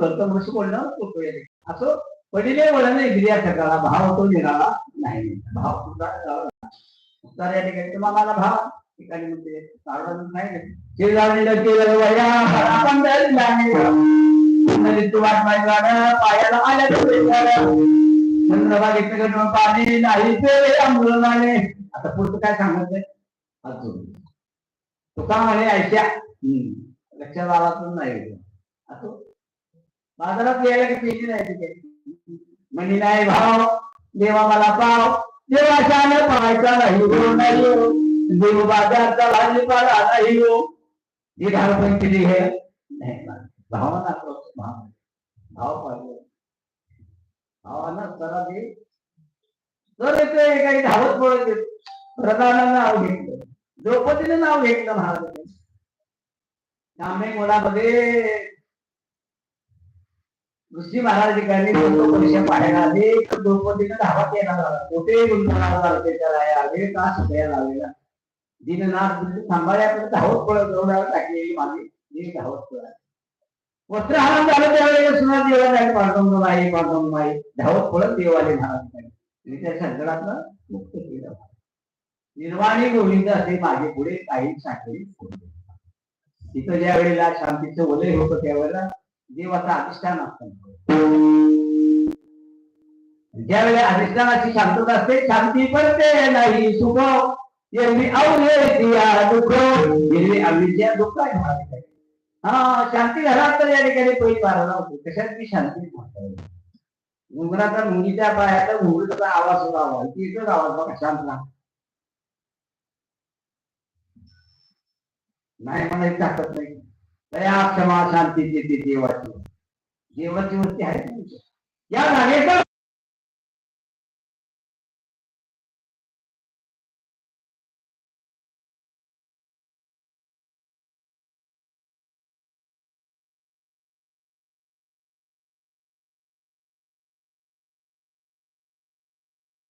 करतो मनुष्य बोलणं होतो असं पडिले वळण गिर्या सकाळा भाव तो निराळा नाही. भाव तर या ठिकाणी तुम्हाला भाव. ठिकाणी म्हणते सावधान नाही. शेजारीला केलं वया आपण तू वाट माहिती पायाला आल्या चंद्रभागेचं गण पाणी नाही ते अमृताने आता पुढचं काय सांगत अजून. तुका म्हणे ऐशा हम्म. लक्षात आला तर नाही. असं बाजारात यायला की पेटी नाही तिथे. म्हणी नाही भाव देवा मला पाव. देवाशाने पाहायचा नाही हो नाही हो. देव बाजारचा भाजीपाला नाही हो. ही घालपण केली हे नाही भावना भाव भाव पाहिजे. भावाना जरा दे. जर येते काही धावत पडत येत. प्रधानानं नाव घेतलं. द्रौपदीनं नाव घेतलं महाराज त्यामुळे मुलामध्ये ऋषी महाराज ठिकाणी दोन पाहायला आले तर द्रौपदीनं धावत येणार झाला कुठे गुंतवणार झाला त्याच्या आले का सगळ्या लावलेला दिननाथ सांभाळ्यापर्यंत धावत पळत एवढ्या टाकलेली माझी मी धावत पडत वस्त्रहार झालं त्यावेळेला सुद्धा देवाला पाठवून नाही पाठवून नाही धावत पळत देवाले महाराज त्या संकटातनं मुक्त केलं. निर्वाणी गोविंद असे मागे पुढे काही साखळी तिथं ज्या वेळेला शांतीचं वलय होतं त्यावेळेला देवाचा अधिष्ठान असतं. ज्या वेळेला अधिष्ठानाची शांतता असते शांती पडते नाही सुख. एरवी अवघे दिया दुःख. एरवी अविद्या दुःख आहे हा शांती घरात तर या ठिकाणी पहिली बाराला होते कशात ती शांती महत्वाची. घुंगराचा मुंगीच्या पायाचा घुंगरीचा आवाज सुद्धा आवाज तिथंच आवाज बघा शांत राहा. नाही म्हणायची ताकद नाही. दया क्षमा शांती देते देवाची. देवाची वस्ती आहे तुमची. या जागेचा